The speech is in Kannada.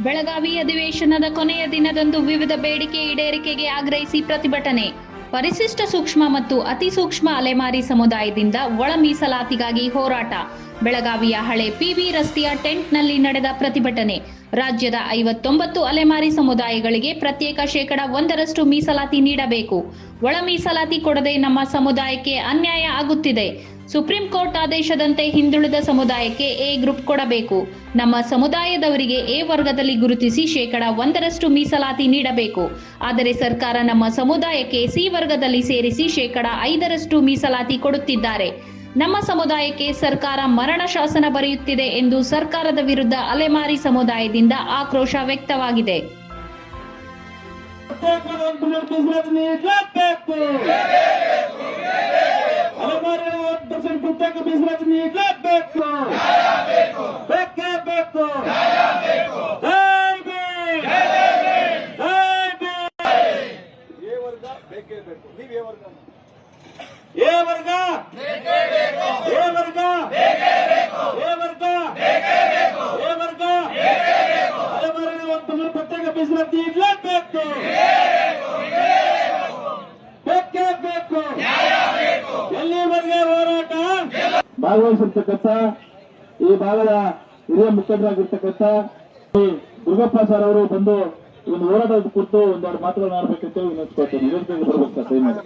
ಬೆಳಗಾವಿ ಅಧಿವೇಶನದ ಕೊನೆಯ ದಿನದಂದು ವಿವಿಧ ಬೇಡಿಕೆ ಈಡೇರಿಕೆಗೆ ಆಗ್ರಹಿಸಿ ಪ್ರತಿಭಟನೆ. ಪರಿಶಿಷ್ಟ ಸೂಕ್ಷ್ಮ ಮತ್ತು ಅತಿ ಸೂಕ್ಷ್ಮ ಅಲೆಮಾರಿ ಸಮುದಾಯದಿಂದ ಒಳ ಮೀಸಲಾತಿಗಾಗಿ ಹೋರಾಟ. ಬೆಳಗಾವಿಯ ಹಳೆ ಪಿಬಿ ರಸ್ತೆಯ ಟೆಂಟ್ನಲ್ಲಿ ನಡೆದ ಪ್ರತಿಭಟನೆ. ರಾಜ್ಯದ ಐವತ್ತೊಂಬತ್ತು ಅಲೆಮಾರಿ ಸಮುದಾಯಗಳಿಗೆ ಪ್ರತ್ಯೇಕ ಶೇಕಡ ಒಂದರಷ್ಟು ಮೀಸಲಾತಿ ನೀಡಬೇಕು. ಒಳ ಮೀಸಲಾತಿ ಕೊಡದೆ ನಮ್ಮ ಸಮುದಾಯಕ್ಕೆ ಅನ್ಯಾಯ ಆಗುತ್ತಿದೆ. ಸುಪ್ರೀಂ ಕೋರ್ಟ್ ಆದೇಶದಂತೆ ಹಿಂದುಳಿದ ಸಮುದಾಯಕ್ಕೆ ಎ ಗ್ರೂಪ್ ಕೊಡಬೇಕು. ನಮ್ಮ ಸಮುದಾಯದವರಿಗೆ ಎ ವರ್ಗದಲ್ಲಿ ಗುರುತಿಸಿ ಶೇಕಡ ಒಂದರಷ್ಟು ಮೀಸಲಾತಿ ನೀಡಬೇಕು. ಆದರೆ ಸರ್ಕಾರ ನಮ್ಮ ಸಮುದಾಯಕ್ಕೆ ಸಿ ವರ್ಗದಲ್ಲಿ ಸೇರಿಸಿ ಶೇಕಡ ಐದರಷ್ಟು ಮೀಸಲಾತಿ ಕೊಡುತ್ತಿದ್ದಾರೆ. ನಮ್ಮ ಸಮುದಾಯಕ್ಕೆ ಸರ್ಕಾರ ಮರಣ ಶಾಸನ ಬರೆಯುತ್ತಿದೆ ಎಂದು ಸರ್ಕಾರದ ವಿರುದ್ಧ ಅಲೆಮಾರಿ ಸಮುದಾಯದಿಂದ ಆಕ್ರೋಶ ವ್ಯಕ್ತವಾಗಿದೆ. ಬೇಕೇ ಬೇಕು ಏ ವರ್ಗ ಬೇಕೇ ಬೇಕು. ನೀವು ಎ ವರ್ಗ? ಎ ವರ್ಗ ಎ ವರ್ಗ ಎ ವರ್ಗ ಎ ವರ್ಗ ಅಲೆಮಾರಿಗೆ ಒಂದು ಇರಲೇಬೇಕು ಬೇಕೇ. ಬೇಕು ಎಲ್ಲಿವರೆಗೆ ಹೋರಾಟ? ಭಾಗವಹಿಸಿರ್ತಕ್ಕಂಥ ಈ ಭಾಗದ ಹಿರಿಯ ಮುಖಂಡರಾಗಿರ್ತಕ್ಕಂಥ ದುರ್ಗಪ್ಪ ಸರ್ ಅವರು ಬಂದು ಒಂದು ಹೋರಾಟದ ಕುರಿತು ಒಂದೆರಡು ಮಾತುಗಳನ್ನ ಆಡಬೇಕಂತ ವಿನಂತಿಸ್ಕೊಳ್ತೇನೆ. ನಿರಂತರ ಬರ್ಬೇಕು ಸರ್ ದಯಮಾಡಿ